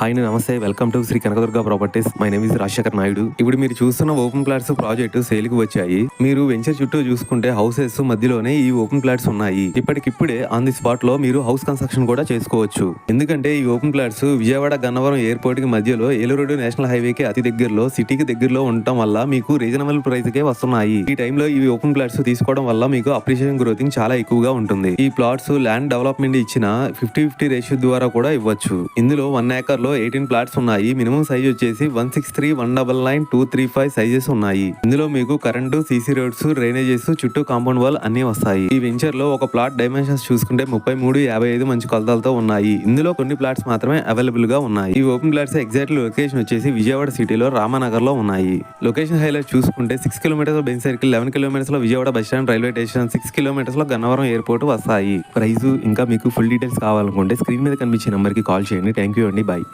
Hi నమస్తే. Welcome to Sri Kanakadurga properties my name is Rajasekhar Naidu. ఇప్పుడు మీరు చూస్తున్న ఓపెన్ ప్లాట్స్ ప్రాజెక్ట్ సేల్కి వచ్చాయి. మీరు వెంచర్ చుట్టూ చూసుకుంటే హౌసెస్ మధ్యలోనే ఈ ఓపెన్ ప్లాట్స్ ఉన్నాయి. ఇప్పటికిప్పుడే ఆన్ ది స్పాట్లో మీరు హౌస్ కన్స్ట్రక్షన్ కూడా చేసుకోవచ్చు. ఎందుకంటే ఈ ఓపెన్ ప్లాట్స్ విజయవాడ గన్నవరం ఎయిర్పోర్ట్కి మధ్యలో ఏలూరు నేషనల్ హైవే కి అతి దగ్గరలో సిటీకి దగ్గరలో ఉండటం వల్ల మీకు రీజనబుల్ ప్రైస్ కే వస్తున్నాయి. ఈ టైంలో ఈ ఓపెన్ ప్లాట్స్ తీసుకోవడం వల్ల మీకు అప్రిషియేషన్ గ్రోతింగ్ చాలా ఎక్కువగా ఉంటుంది. ఈ ప్లాట్స్ ల్యాండ్ డెవలప్మెంట్ ఇచ్చిన ఫిఫ్టీ ఫిఫ్టీ రేషియో ద్వారా కూడా ఇవ్వచ్చు. ఇందులో వన్ ఏకర్ లో ఎయిటీన్ ప్లాట్స్ ఉన్నాయి. మినిమం సైజ్ వచ్చేసి one six three one double nine two three five sizes ఉన్నాయి. ఇందులో మీకు కరెంటు సీసీ రోడ్స్ డ్రైనేజెస్ చుట్టూ కాంపౌండ్ వాల్ అన్ని వస్తాయి. ఈ వెంచర్లో ఒక ప్లాట్ డైమెన్షన్స్ చూసుకుంటే ముప్పై మూడు యాభై ఐదు మంచి కొలతలతో ఉన్నాయి. ఇందులో కొన్ని ప్లాట్స్ మాత్రమే అవైలబుల్గా ఉన్నాయి. ఈ ఓపెన్ ప్లాట్స్ ఎగ్జాక్ట్ లొకేషన్ వచ్చేసి విజయవాడ సిటీలో రామానగర్లో ఉన్నాయి. లొకేషన్ హైలైట్ చూసుకుంటే six kilometres Benz circle eleven కిలోమీటర్స్లో Vijayawada bus stand railway station six కిలోమీటర్స్లో Gannavaram airport వస్తాయి. ప్రైస్ ఇంకా మీకు ఫుల్ డీటెయిల్స్ కావాలనుకుంటే స్క్రీన్ మీద కనిపించే నెంబర్కి కాల్ చేయండి. థ్యాంక్ యూ అండి. బై.